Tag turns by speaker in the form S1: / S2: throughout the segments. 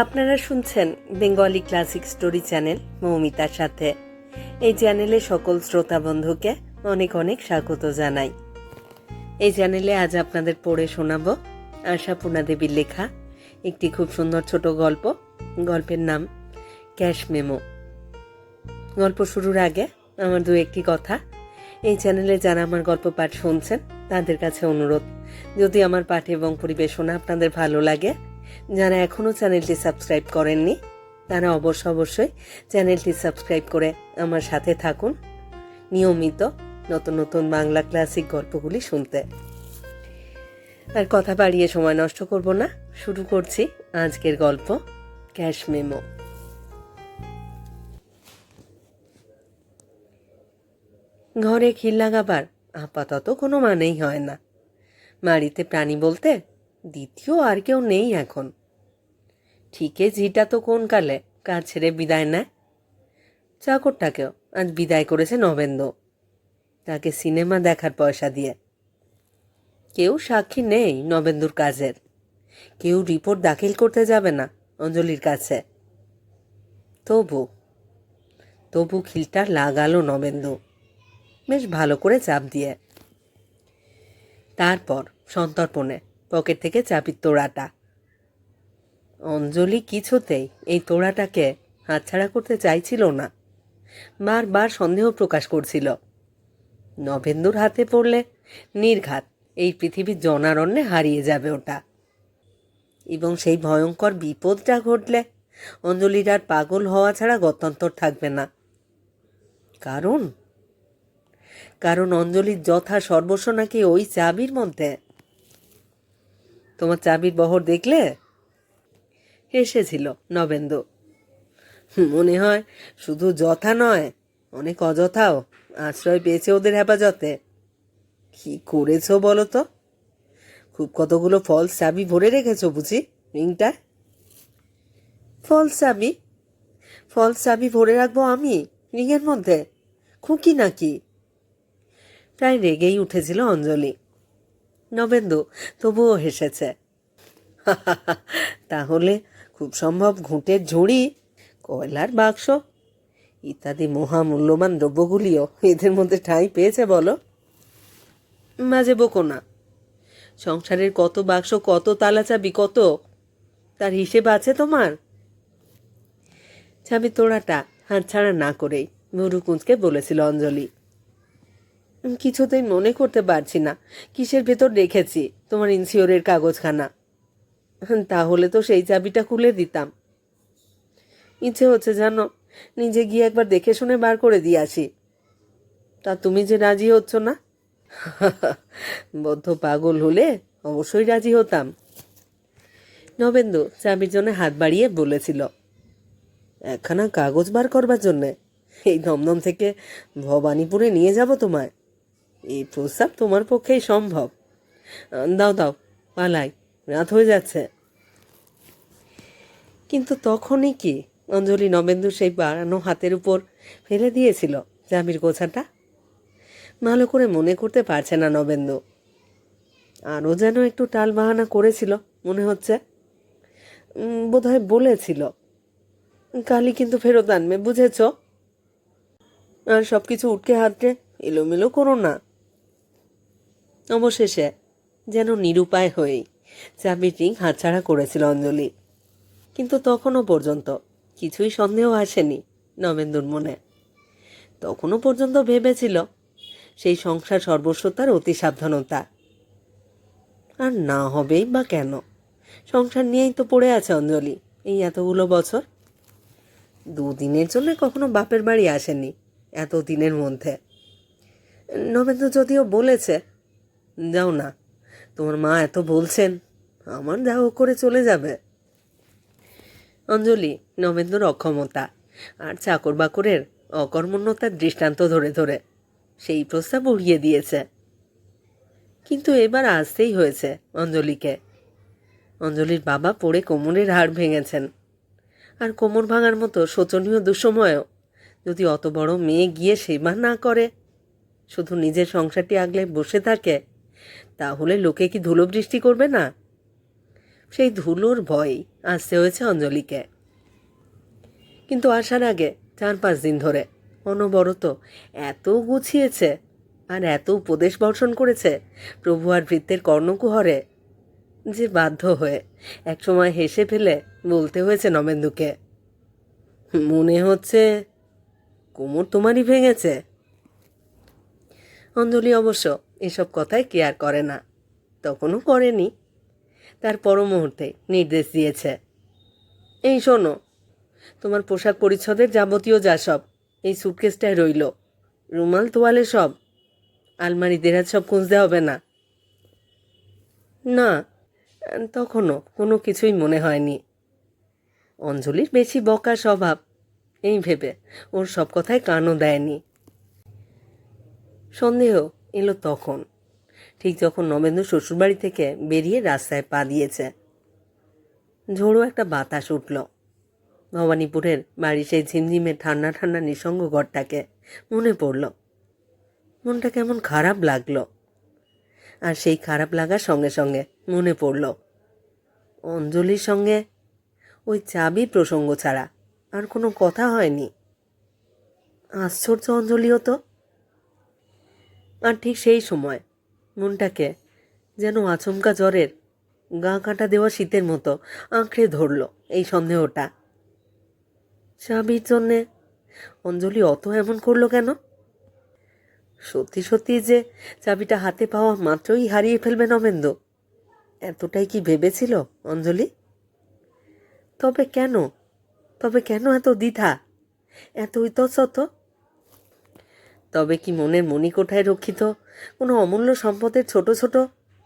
S1: আপনারা শুনছেন Bengali classic story channel মৌমিতার সাথে। এই চ্যানেলে সকল শ্রোতা বন্ধুকে অনেক অনেক স্বাগত জানাই। এই চ্যানেলে আজ আপনাদের পড়ে শোনাব আশাপূর্ণা দেবীর লেখা, একটি খুব সুন্দর ছোট গল্প। গল্পের নাম ক্যাশ মেমো। গল্প শুরুর আগে আমার দু একটি কথা। এই চ্যানেলে যারা আমার গল্প পাঠ শুনছেন, তাদের কাছে অনুরোধ, যদি আমার পাঠ এবং পরিবেশনা আপনাদের ভালো লাগে যারা এখনও চ্যানেলটি সাবস্ক্রাইব করেননি, তারা অবশ্য অবশ্যই চ্যানেলটি সাবস্ক্রাইব করে আমার সাথে থাকুন। নিয়মিত নতুন নতুন বাংলা ক্লাসিক গল্পগুলি শুনতে। আর কথা বাড়িয়ে সময় নষ্ট করব না। শুরু করছি আজকের গল্প, ক্যাশ মেমো। ঘরে খিল লাগাবার আপাতত কোনো মানেই হয় না। বাড়িতে প্রাণী বলতে দ্বিতীয় আর কেউ নেই এখন। ঠিকই জিটা তো কোন কালে? কাজ ছেড়ে বিদায় নেয়? চাকরটাকেও আজ বিদায় করেছে নবেন্দ্র। তাকে সিনেমা দেখার পয়সা দিয়ে। কেউ সাক্ষী নেই নবেন্দুর কাজের। কেউ রিপোর্ট দাখিল করতে যাবে না অঞ্জলির কাছে। তবু তবু খিলটা লাগালো নবেন্দু বেশ ভালো করে চাপ দিয়ে। তারপর সন্তর্পণে পকেট থেকে চাবির তোড়াটা অঞ্জলি কিছুতেই এই তোড়াটাকে হাতছাড়া করতে চাইছিল না। বারবার সন্দেহ প্রকাশ করছিল। নভেন্দুর হাতে পড়লে নির্ঘাত এই পৃথিবীর জনারণ্যে হারিয়ে যাবে ওটা। এবং সেই ভয়ঙ্কর বিপদটা ঘটলে অঞ্জলির আর পাগল হওয়া ছাড়া গত্যন্তর থাকবে না। কারণ? কারণ অঞ্জলির যথা সর্বস্ব নাকি ওই চাবির মধ্যে? তোমার চাবির বহর দেখলে? হেসেছিল নবেন্দু। মনে হয় শুধু যথা নয়, অনেক অযথাও আশ্রয় পেয়েছে ওদের হেফাজতে। কি করেছ বলো তো? খুব কতগুলো ফলস চাবি ভরে রেখেছো বুঝি, রিংটা? ফলস চাবি ফলস চাবি ভরে রাখব আমি রিংয়ের মধ্যে? খুকি নাকি? প্রায় রেগেই উঠেছিল অঞ্জলি। নবেন্দু তবুও হেসেছে। তাহলে খুব সম্ভব ঘুঁটের ঝুড়ি, কয়লার বাক্স, ইত্যাদি মহামূল্যবান দ্রব্যগুলিও এদের মধ্যে ঠাঁই পেয়েছে বলো? মাঝে বকো না। সংসারের কত বাক্স, কত তালা চাবি কত? তার হিসেব আছে তোমার? চাবি তোড়াটা হাতছাড়া না করেই মুরুকুঞ্জকে বলেছিল অঞ্জলি। কিছুতেই মনে করতে পারছি না, কিসের ভেতর রেখেছি? তোমার ইনসিওরের কাগজখানা। তাহলে তো সেই চাবিটা খুলে দিতাম। ইচ্ছে হচ্ছে জানো, নিজে গিয়ে একবার দেখে শুনে বার করে দিয়ে আসি। তা তুমি যে রাজি হচ্ছ না? বদ্ধ পাগল হলে অবশ্যই রাজি হতাম। নবেন্দু চাবির জন্য হাত বাড়িয়ে বলেছিল, একখানা কাগজ বার করবার জন্যে, এই দমদম থেকে ভবানীপুরে নিয়ে যাব তোমায়। এই প্রস্তাব তোমার পক্ষেই সম্ভব। দাও দাও, পালাই। রাত হয়ে যাচ্ছে। কিন্তু তখনই কি অঞ্জলি নবেন্দু সেই বাড়ানো হাতের উপর ফেলে দিয়েছিল জামির গোছাটা? ভালো করে মনে করতে পারছে না নবেন্দু। আরও যেন একটু টাল বাহানা করেছিল, মনে হচ্ছে। বোধহয় বলেছিল। কালি কিন্তু ফেরত আনবে, বুঝেছ? আর সব কিছু উঠকে হাতড়ে এলোমেলো করো না। অবশেষে যেন নিরুপায় হয়েই চাবির রিং হাতছাড়া করেছিল অঞ্জলি। কিন্তু তখনও পর্যন্ত কিছুই সন্দেহ আসেনি নবেন্দুর মনে। তখনও পর্যন্ত ভেবেছিল সেই সংসার সর্বস্বতার অতি সাবধানতা। আর না হবেই বা কেন? সংসার নিয়েই তো পড়ে আছে অঞ্জলি এই এতগুলো বছর। দুদিনের জন্য কখনো বাপের বাড়ি আসেনি এত দিনের মধ্যে। নবেন্দু যদিও বলেছে, যাও না তোমার মা এত বলছেন, আমার যা করে চলে যাবে। অঞ্জলি নবেন্দুর অক্ষমতা আর চাকর বাকরের অকর্মণ্যতার দৃষ্টান্ত ধরে ধরে সেই প্রস্তাব উড়িয়ে দিয়েছে। কিন্তু এবার আসতেই হয়েছে অঞ্জলিকে। অঞ্জলির বাবা পড়ে কোমরের হাড় ভেঙেছেন। আর কোমর ভাঙার মতো শোচনীয় দুঃসময়েও যদি অত বড় মেয়ে গিয়ে সেবা না করে, শুধু নিজের সংসারটি আগলে বসে থাকে তাহলে লোকে কি ধুলোবৃষ্টি করবে না? সেই ধুলোর ভয় আসতে হয়েছে অঞ্জলিকে। কিন্তু আসার আগে চার পাঁচ দিন ধরে অনবরত এত গুছিয়েছে আর এত উপদেশ বর্ষণ করেছে প্রভু আর বৃত্তের কর্ণকুহরে যে বাধ্য হয়ে একসময় হেসে ফেলে বলতে হয়েছে নবেন্দুকে মনে হচ্ছে কোমর তোমারই ভেঙেছে। অঞ্জলি অবশ্য এসব কথায় কেয়ার করে না। তখনও করেনি। তার পর মুহূর্তে নির্দেশ দিয়েছে। এই শোনো, তোমার পোশাক পরিচ্ছদের যাবতীয় যা সব এই সুটকেসটায় রইল। রুমাল, তোয়ালে সব। আলমারি, দেরাজ সব খুঁজতে হবে না। না, তখনও কোনো কিছুই মনে হয়নি। অঞ্জলির বেশি বকা স্বভাব, এই ভেবে ওর সব কথায় কানও দেয়নি। সন্দেহ এলো তখন। ঠিক যখন নবেন্দু শ্বশুরবাড়ি থেকে বেরিয়ে রাস্তায় পা দিয়েছে। ঝোড়ো একটা বাতাস উঠল। ভবানীপুরের বাড়ি সেই ঝিমঝিমে ঠান্ডা ঠান্ডা নিঃসঙ্গ ঘরটাকে মনে পড়ল। মনটা কেমন খারাপ লাগল। আর সেই খারাপ লাগার সঙ্গে সঙ্গে মনে পড়ল, অঞ্জলির সঙ্গে ওই চাবি প্রসঙ্গ ছাড়া আর কোনো কথা হয়নি। আশ্চর্য অঞ্জলিও তো। আর ঠিক সেই সময় মনটাকে যেন আচমকা জ্বরের গা কাটা দেওয়া শীতের মতো আঁকড়ে ধরল এই সন্দেহটা। চাবির জন্যে অঞ্জলি অত এমন করল কেন? সত্যি সত্যি যে চাবিটা হাতে পাওয়া মাত্রই হারিয়ে ফেলবে নবেন্দু। এতটাই কি ভেবেছিল অঞ্জলি? তবে কেন? তবে কেন এত দ্বিধা? এত ইতস্তত তবে কি মনের মণিকোঠায় রক্ষিত? কোনো অমূল্য সম্পদের ছোট ছোট?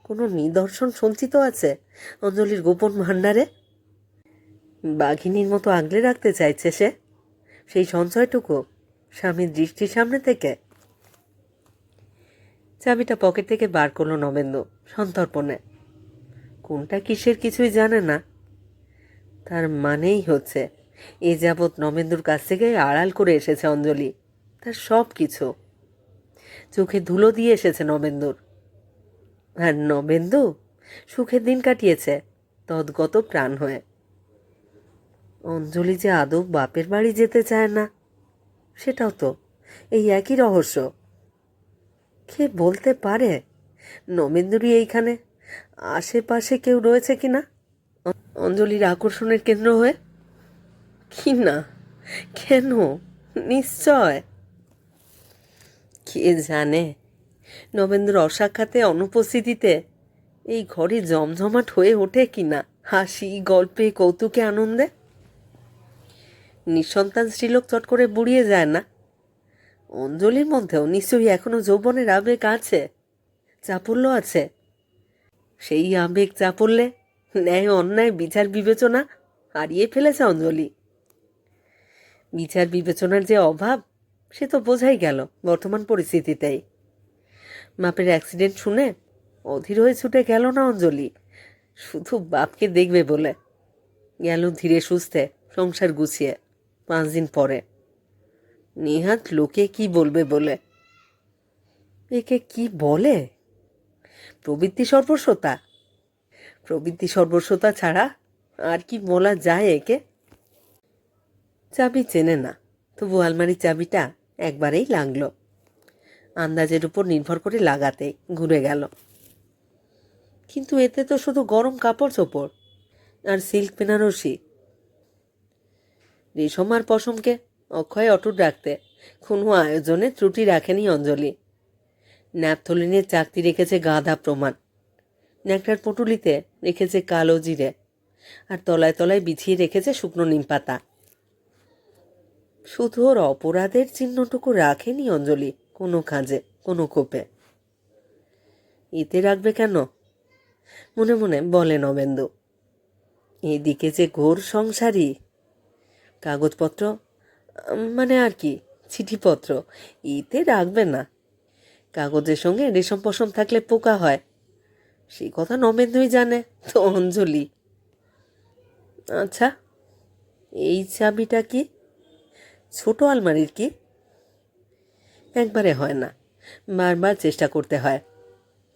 S1: কোনো নিদর্শন সঞ্চিত আছে অঞ্জলির গোপন ভাণ্ডারে? বাঘিনীর মতো আগলে রাখতে চাইছে সে। সেই সঞ্চয়টুকু স্বামীর দৃষ্টির সামনে থেকে। চাবিটা পকেট থেকে বার করল নবেন্দু সন্তর্পণে। কোনটা কিসের কিছুই জানে না। তার মানেই হচ্ছে, এ যাবৎ নবেন্দুর কাছ থেকে আড়াল করে এসেছে অঞ্জলি। তার সব কিছু। চোখে ধুলো দিয়ে এসেছে নবেন্দুর। আর নবেন্দু সুখের দিন কাটিয়েছে, তদ্গত প্রাণ হয়ে। অঞ্জলি যে আদৌ বাপের বাড়ি যেতে চায় না, সেটাও তো এই একই রহস্য। কে বলতে পারে নবেন্দুরই এইখানে? আশেপাশে কেউ রয়েছে কি না? অঞ্জলির আকর্ষণের কেন্দ্র হয়ে? কি না? কেন? নিশ্চয়। কে জানে? নবেন্দ্র অসাক্ষাতে অনুপস্থিতিতে এই ঘরে জমজমাট হয়ে ওঠে কি না হাসি, গল্পে, কৌতুকে আনন্দে? নিঃসন্তান স্ত্রীলোক চট করে বুড়িয়ে যায় না? অঞ্জলির মধ্যেও নিশ্চয়ই এখনও যৌবনের আবেগ আছে চাপল্য আছে। সেই আবেগ চাপল্যে ন্যায় অন্যায় বিচার বিবেচনা হারিয়ে ফেলেছে অঞ্জলি। বিচার বিবেচনার যে অভাব সে তো বোঝাই গেল বর্তমান পরিস্থিতিতেই। মাপের অ্যাক্সিডেন্ট শুনে অধীর হয়ে ছুটে গেল না অঞ্জলি। শুধু বাপকে দেখবে বলে। গেল ধীরে সুস্থে সংসার গুছিয়ে পাঁচ দিন পরে। নেহাত লোকে কি বলবে বলে? একে কি বলে? প্রবৃত্তি সর্বস্বতা। প্রবৃত্তি সর্বস্বতা ছাড়া আর কি বলা যায় একে? চাবি চেনে না। তবু আলমারির চাবিটা একবারেই লাগল। আন্দাজের উপর নির্ভর করে লাগাতে ঘুরে গেল। কিন্তু এতে তো শুধু গরম কাপড় চোপড় আর সিল্ক বেনারসি। রেশম আর পশমকে অক্ষয় অটুট রাখতে কোনো আয়োজনে ত্রুটি রাখেনি অঞ্জলি। ন্যাপথলিনের চাকতি রেখেছে গাধা প্রমাণ। ন্যাকটার পটুলিতে রেখেছে কালো জিরে। আর তলায় তলায় বিছিয়ে রেখেছে শুকনো নিম পাতা। শুধু ওর অপরাধের চিহ্নটুকু রাখেনি অঞ্জলি, কোনো কাজে, কোনো কোপে। এতে রাখবে কেন? মনে মনে বলে নবেন্দু। এদিকে যে ঘোর সংসারী। কাগজপত্র মানে আর কি, চিঠিপত্র, এতে রাখবে না। কাগজের সঙ্গে রেশম পশম থাকলে পোকা হয়। সেই কথা নবেন্দুই জানে, তো অঞ্জলি। আচ্ছা এই চাবিটা কি? ছোট আলমারির কি? একবারে হয় না। বারবার চেষ্টা করতে হয়।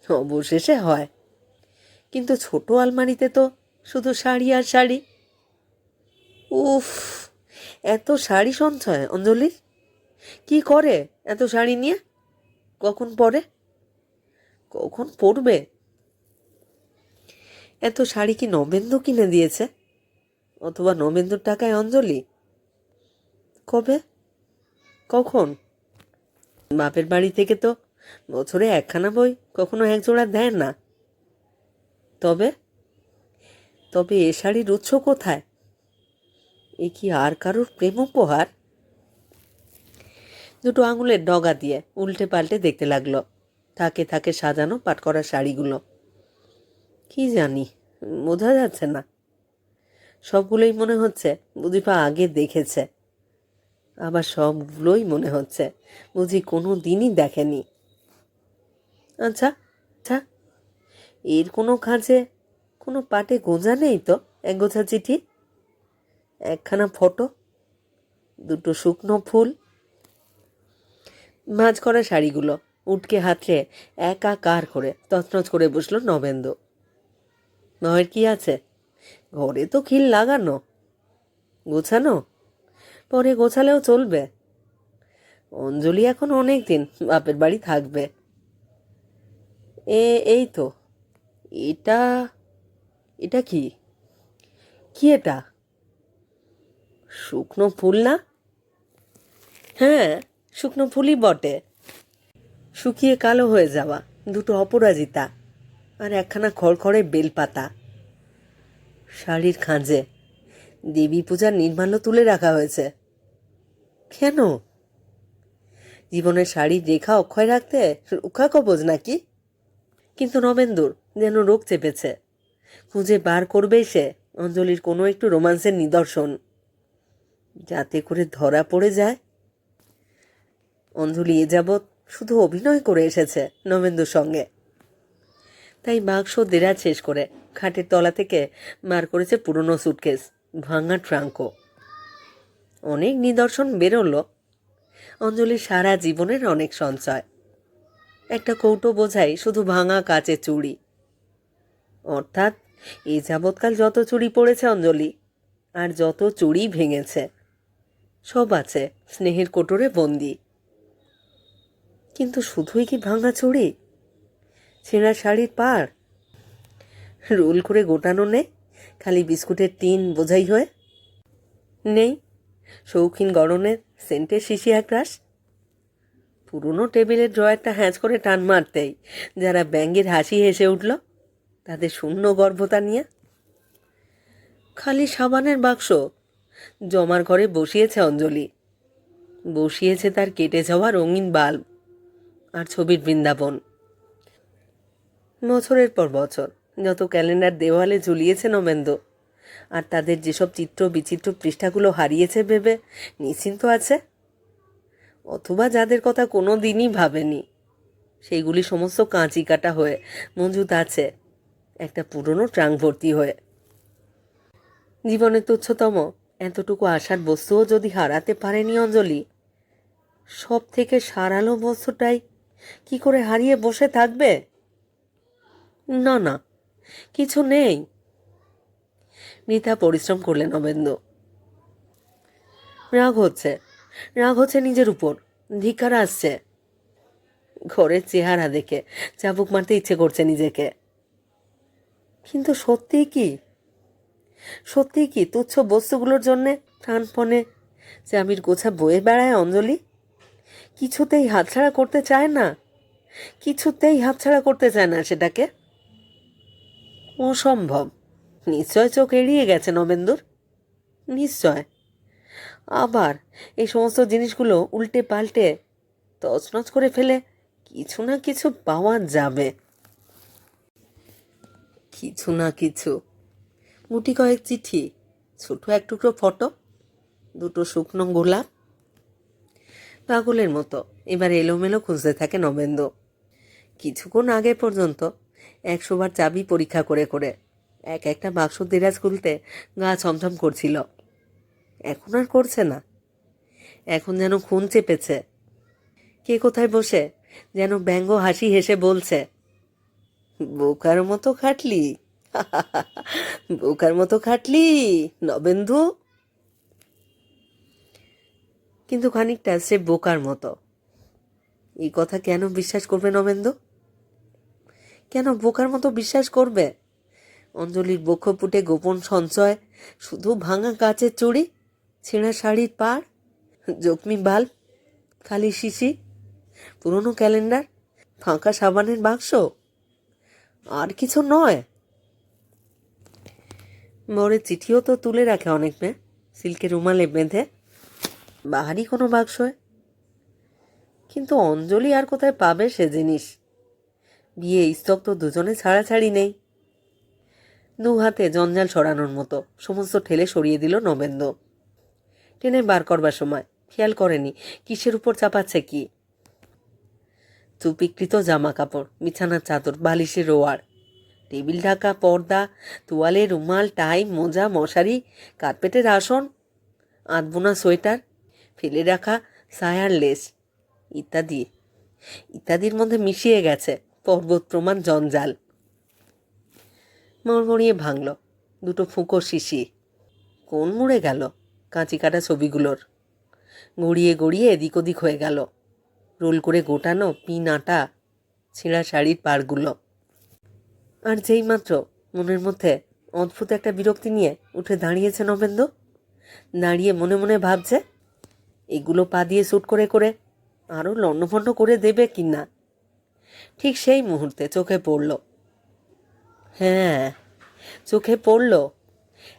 S1: অবশেষে হয়। কিন্তু ছোট আলমারিতে তো শুধু শাড়ি আর শাড়ি। উফ, এত শাড়ি সঞ্চয় অঞ্জলির কি করে এত শাড়ি নিয়ে? কখন পরে? কখন পরবে? এত শাড়ি কি নবেন্দু কিনে দিয়েছে? অথবা নবেন্দুর টাকায় অঞ্জলি? কবে? কখন? বাপের বাড়ি থেকে তো বছরে একখানা বই কখনো এক জোড়া দেয় না। তবে তবে এ শাড়ির উৎস কোথায়? এ কি আর কারোর প্রেম উপহার? দুটো আঙুলের ডগা দিয়ে উল্টে পাল্টে দেখতে লাগল। থাকে থাকে সাজানো পাট করা শাড়িগুলো। কি জানি, বোঝা যাচ্ছে না। সবগুলোই মনে হচ্ছে বুঝিপা আগে দেখেছে। আবার সবগুলোই মনে হচ্ছে। বুঝি কোনো দিনই দেখেনি। আচ্ছা আচ্ছা। এর কোনো কাজে, কোনো পাটে গোজা নেই তো, এক গোছা চিঠি? একখানা ফটো? দুটো শুকনো ফুল? মাঝ করা শাড়িগুলো, উটকে হাতলে একাকার করে, তছনছ করে বসল নবেন্দু। নয়ের কি আছে? ঘরে তো খিল লাগানো। গোছানো? পরে গোছালেও চলবে। অঞ্জলি এখন অনেক দিন বাপের বাড়ি থাকবে। এ, এই তো। এটা এটা কি? কি এটা? শুকনো ফুল না? হ্যাঁ শুকনো ফুলই বটে। শুকিয়ে কালো হয়ে যাওয়া দুটো অপরাজিতা আর একখানা খড়খড়ে বেলপাতা। শাড়ির খাঁজে দেবী পূজার নির্মাল্য তুলে রাখা হয়েছে। কেন? জীবনের শাড়ির রেখা অক্ষয় রাখতে রক্ষা কবজ নাকি? কিন্তু নবেন্দুর যেন রোগ চেপেছে। খুঁজে বার করবেই সে অঞ্জলির কোনো একটু রোমান্সের নিদর্শন। যাতে করে ধরা পড়ে যায়। অঞ্জলি এ যাবৎ শুধু অভিনয় করে এসেছে নবেন্দুর সঙ্গে। তাই বাক্স দেরাজ শেষ করে খাটের তলা থেকে বার করেছে পুরনো সুটকেস ভাঙা ট্রাঙ্কও অনেক নিদর্শন বেরোলো। অঞ্জলির সারা জীবনের অনেক সঞ্চয়। একটা কৌটো বোঝাই শুধু ভাঙা কাচের চুড়ি। অর্থাৎ এই যাবৎকাল যত চুড়ি পড়েছে অঞ্জলি, আর যত চুড়ি ভেঙেছে, সব আছে স্নেহের কোটরে বন্দি। কিন্তু শুধুই কি ভাঙা চুড়ি? ছেঁড়া শাড়ির পার রোল করে গোটানো নেই খালি বিস্কুটের টিন বোঝাই হয়ে? নেই। শৌখিন গরনের সেন্টের শিশি এক পুরনো টেবিলের ড্রয়ারটা হ্যাঁচ করে টান মারতেই যারা ব্যাঙ্গের হাসি হেসে উঠল, তাদের শূন্য গর্ভতা নিয়ে। খালি সাবানের বাক্স, জমার ঘরে বসিয়েছে অঞ্জলি। বসিয়েছে তার কেটে যাওয়া রঙিন বাল্ব আর ছবির বৃন্দাবন। বছরের পর বছর, যত ক্যালেন্ডার দেওয়ালে ঝুলিয়েছে নবেন্দ্র আর তাদের যেসব চিত্র বিচিত্র পৃষ্ঠাগুলো হারিয়েছে ভেবে নিশ্চিন্ত আছে? অথবা যাদের কথা কোনো দিনই ভাবেনি। সেইগুলি সমস্ত কাঁচি কাটা হয়ে মজুত আছে। একটা পুরনো ট্রাঙ্ক ভর্তি হয়ে। জীবনের তুচ্ছতম, এতটুকু আশার বস্তুও যদি হারাতে পারেনি অঞ্জলি সব থেকে সারালো বস্তুটাই কি করে হারিয়ে বসে থাকবে? না না, কিছু নেই। মিথা পরিশ্রম করলেন নবেন্দু রাগ হচ্ছে রাগ হচ্ছে নিজের উপর ধিকার আসছে। ঘরের চেহারা দেখে চাবুক মারতে ইচ্ছে করছে নিজেকে। কিন্তু সত্যি কি? সত্যি কি তুচ্ছ বস্তুগুলোর জন্যে প্রাণপণে চাবির গোছা বয়ে বেড়ায় অঞ্জলি? কিছুতেই হাতছাড়া করতে চায় না, কিছুতেই হাতছাড়া করতে চায় না সেটাকে? অসম্ভব। নিশ্চয় চোখ এড়িয়ে গেছে নবেন্দুর? নিশ্চয়। আবার এই সমস্ত জিনিসগুলো উল্টে পাল্টে তছনছ করে ফেলে কিছু না কিছু পাওয়া যাবে। কিছু না কিছু। গুটি কয়েক চিঠি, ছোট এক টুকরো ফটো, দুটো শুকনো গোলাপ। পাগলের মতো, এবার এলোমেলো খুঁজতে থাকে নবেন্দু। কিছুক্ষণ আগে পর্যন্ত একশোবার চাবি পরীক্ষা করে করে এক একটা বাক্স দেরাজ খুলতে গা ছমছম করছিল। এখন আর করছে না। এখন যেন খুন চেপেছে। কে কোথায় বসে? যেন ব্যঙ্গ হাসি হেসে বলছে, বোকার মতো খাটলি। বোকার মতো খাটলি, নবেন্দু। কিন্তু খানিকটা সে বোকার মতো। এই কথা কেন বিশ্বাস করবে নবেন্দু? কেন বোকার মতো বিশ্বাস করবে? অঞ্জলির বক্ষপুটে গোপন সঞ্চয়, শুধু ভাঙা কাচের চুড়ি, ছেঁড়া শাড়ির পাড়, জখমি বাল্ব খালি শিশি, পুরনো ক্যালেন্ডার, ফাঁকা সাবানের বাক্স। আর কিছু নয়। মোড়ের চিঠিও তো তুলে রাখে অনেক মেয়ে। সিল্কের রুমালে বেঁধে বাহারি কোনো বাক্সয়। কিন্তু অঞ্জলি আর কোথায় পাবে সে জিনিস? বিয়ে স্তক তো দুজনে ছাড়াছাড়ি নেই। দু হাতে জঞ্জাল সরানোর মতো। সমস্ত ঠেলে সরিয়ে দিল নবেন্দ্র। টেনে বার করবার সময়। খেয়াল করেনি, কিসের উপর চাপাচ্ছে কি? চুপিকৃত জামা কাপড় বিছানার চাদর, বালিশের রোয়ার। টেবিল ঢাকা, পর্দা, তোয়ালে রুমাল, টাই, মোজা, মশারি, কার্পেটের আসন, আধবোনা সোয়েটার, ফেলে রাখা সায়ার লেস ইত্যাদি। ইত্যাদির মধ্যে মিশিয়ে গেছে পর্বত প্রমাণ জঞ্জাল। মরমরিয়ে ভাঙল। দুটো ফুঁকো শিশি। কোন মুড়ে গেল কাঁচি কাটা ছবিগুলোর? গড়িয়ে গড়িয়ে এদিক ওদিক হয়ে গেল। রোল করে গোটানো পিন আটা, ছেঁড়া শাড়ির পাড়গুলো। আর যেই মাত্র মনের মধ্যে অদ্ভুত একটা বিরক্তি নিয়ে উঠে দাঁড়িয়েছে নবেন্দু, দাঁড়িয়ে মনে মনে ভাবছে, এগুলো পা দিয়ে শ্যুট করে করে আরও লণ্ডভণ্ড করে দেবে কি না ঠিক সেই মুহূর্তে চোখে পড়ল হ্যাঁ চোখে পড়ল।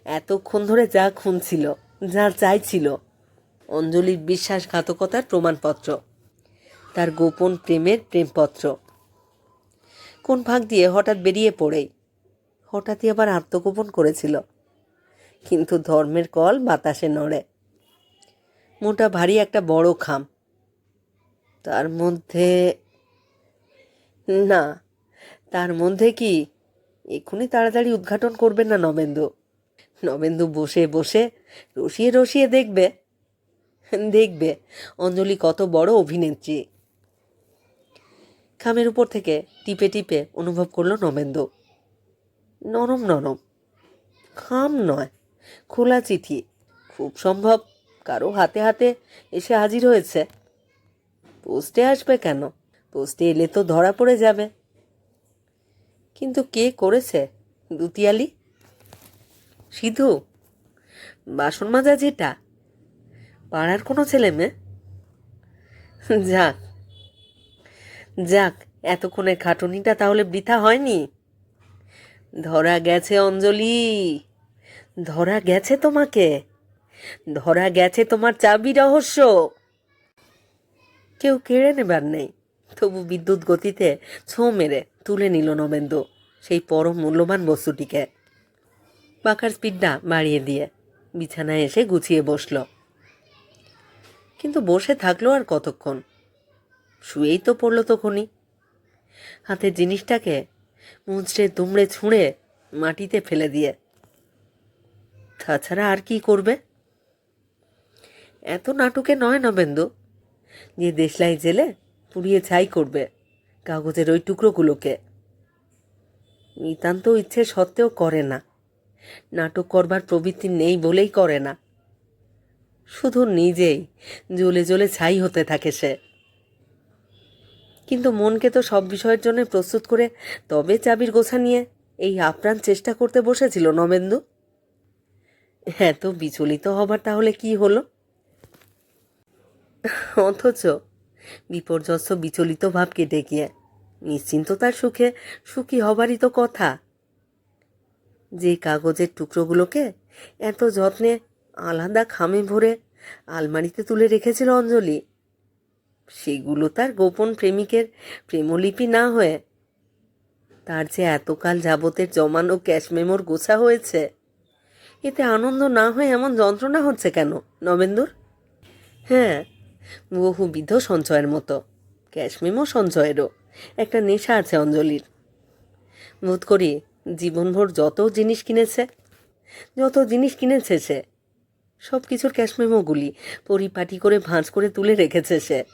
S1: এতক্ষণ ধরে যা খুনছিল যা চাইছিল অঞ্জলির বিশ্বাসঘাতকতার প্রমাণপত্র, তার গোপন প্রেমের প্রেমপত্র। কোন ফাঁক দিয়ে হঠাৎ বেরিয়ে পড়েই, হঠাৎই আবার আত্মগোপন করেছিল। কিন্তু ধর্মের কল বাতাসে নড়ে। মোটা ভারী একটা বড় খাম। তার মধ্যে, না, তার মধ্যে কি এক্ষুনি তাড়াতাড়ি উদ্ঘাটন করবেন না নবেন্দু? নবেন্দু বসে বসে রসিয়ে রসিয়ে দেখবে। দেখবে, অঞ্জলি কত বড় অভিনেত্রী। খামের উপর থেকে টিপে টিপে অনুভব করল নবেন্দু। নরম নরম, খাম নয়, খোলা চিঠি। খুব সম্ভব, কারও হাতে হাতে এসে হাজির হয়েছে। পোস্টে আসবে কেন? পোস্টে এলে তো ধরা পড়ে যাবে। কিন্তু কে করেছে? দুতিয়ালি? সিধু? বাসন মাজা যেটা? পাড়ার কোনো ছেলে মেয়ে? যাক যাক এতক্ষণের খাটুনিটা তাহলে বৃথা হয়নি। ধরা গেছে অঞ্জলি। ধরা গেছে তোমাকে। ধরা গেছে তোমার চাবি রহস্য। কেউ কেড়ে নেবার নেই। তবু বিদ্যুৎ গতিতে ছোঁ মেরে তুলে নিল নবেন্দু সেই পরম মূল্যবান বস্তুটিকে। পাখার স্পিডটা বাড়িয়ে দিয়ে বিছানায় এসে গুছিয়ে বসল। কিন্তু বসে থাকল আর কতক্ষণ? শুয়েই তো পড়ল তখনই। হাতের জিনিসটাকে মুচড়ে দুমড়ে ছুঁড়ে মাটিতে ফেলে দিয়ে। তাছাড়া আর কি করবে? এত নাটুকে নয় নবেন্দু। যে দেশলাই জেলে পুড়িয়ে ছাই করবে। কাগজের ওই টুকরোগুলোকে। নিতান্ত ইচ্ছে সত্ত্বেও করে না। নাটক করবার প্রবৃত্তি নেই বলেই করে না। শুধু নিজেই জ্বলে জ্বলে ছাই হতে থাকে সে। কিন্তু মনকে তো সব বিষয়ের জন্য প্রস্তুত করে তবে চাবির গোছা নিয়ে এই আপ্রাণ চেষ্টা করতে বসেছিল নবেন্দু এত বিচলিত হবার তাহলে কি হলো? অথচ বিপর্যস্ত বিচলিত ভাব কেটে গিয়ে নিশ্চিন্ততার সুখে, সুখী হবারই তো কথা। যে কাগজের টুকরোগুলোকে এত যত্নে আলাদা খামে ভরে আলমারিতে তুলে রেখেছিল অঞ্জলি, সেগুলো তার গোপন প্রেমিকের প্রেমলিপি না হয়ে তার যে এতকাল যাবতের জমানো ক্যাশ মেমোর গোছা হয়েছে, এতে আনন্দ না হয়ে এমন যন্ত্রণা হচ্ছে কেন, নবেন্দুর? হ্যাঁ বহুবিধ সঞ্চয়ের মতো। ক্যাশ মেমো সঞ্চয়েরও। একটা নেশা আছে অঞ্জলির। বোধ করি জীবনভর যত জিনিস কিনেছে, যত জিনিস কিনেছে সে সব কিছুর ক্যাশ মেমোগুলি পরিপাটি করে ভাঁজ করে তুলে রেখেছে সে।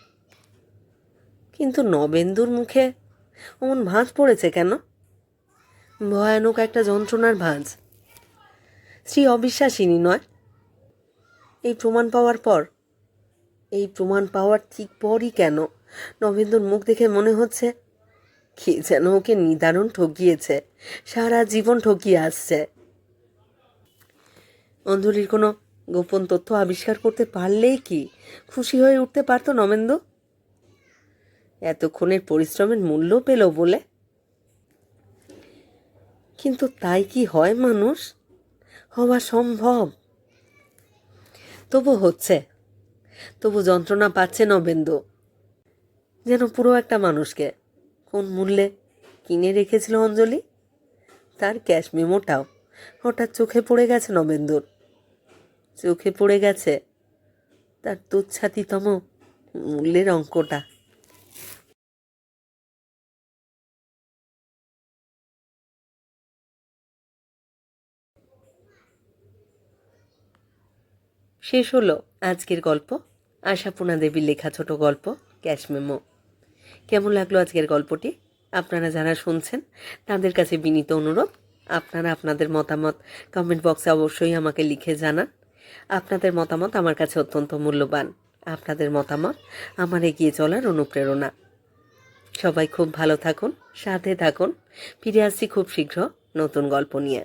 S1: কিন্তু নবেন্দুর মুখে অমন ভাঁজ পড়েছে কেন? ভয়ানক একটা যন্ত্রণার ভাঁজ। শ্রী অবিশ্বাসিনী নয়? এই প্রমাণ পাওয়ার পর এই প্রমাণ পাওয়ার ঠিক পরই কেন? নবেন্দর মুখ দেখে মনে হচ্ছে, কে যেন ওকে নিদারুণ ঠকিয়েছে, সারা জীবন ঠকিয়ে আসছে। অঞ্জলির কোনো গোপন তথ্য আবিষ্কার করতে পারলেই কি খুশি হয়ে উঠতে পারতো নবেন্দু এতক্ষণের পরিশ্রমের মূল্য পেল বলে। কিন্তু তাই কি হয় মানুষ? হওয়া সম্ভব। তবু হচ্ছে। তবু যন্ত্রণা পাচ্ছে নবেন্দু যেন পুরো একটা মানুষকে কোন মূল্যে কিনে রেখেছিল অঞ্জলি? তার ক্যাশ মেমোটাও হঠাৎ চোখে পড়ে গেছে নবেন্দুর চোখে পড়ে গেছে তার তুচ্ছাতিতম মূল্যের অঙ্কটা। শেষ হলো আজকের গল্প। আশাপূর্ণা দেবীর লেখা ছোট গল্প, ক্যাশ মেমো। কেমন লাগল আজকের গল্পটি? আপনারা যারা শুনছেন, তাদের কাছে বিনীত অনুরোধ, আপনারা আপনাদের মতামত কমেন্ট বক্সে অবশ্যই আমাকে লিখে জানান। আপনাদের মতামত আমার কাছে অত্যন্ত মূল্যবান। আপনাদের মতামত আমার এগিয়ে চলার অনুপ্রেরণা। সবাই খুব ভালো থাকুন, সাথে থাকুন। ফিরে আসছি খুব শীঘ্র নতুন গল্প নিয়ে।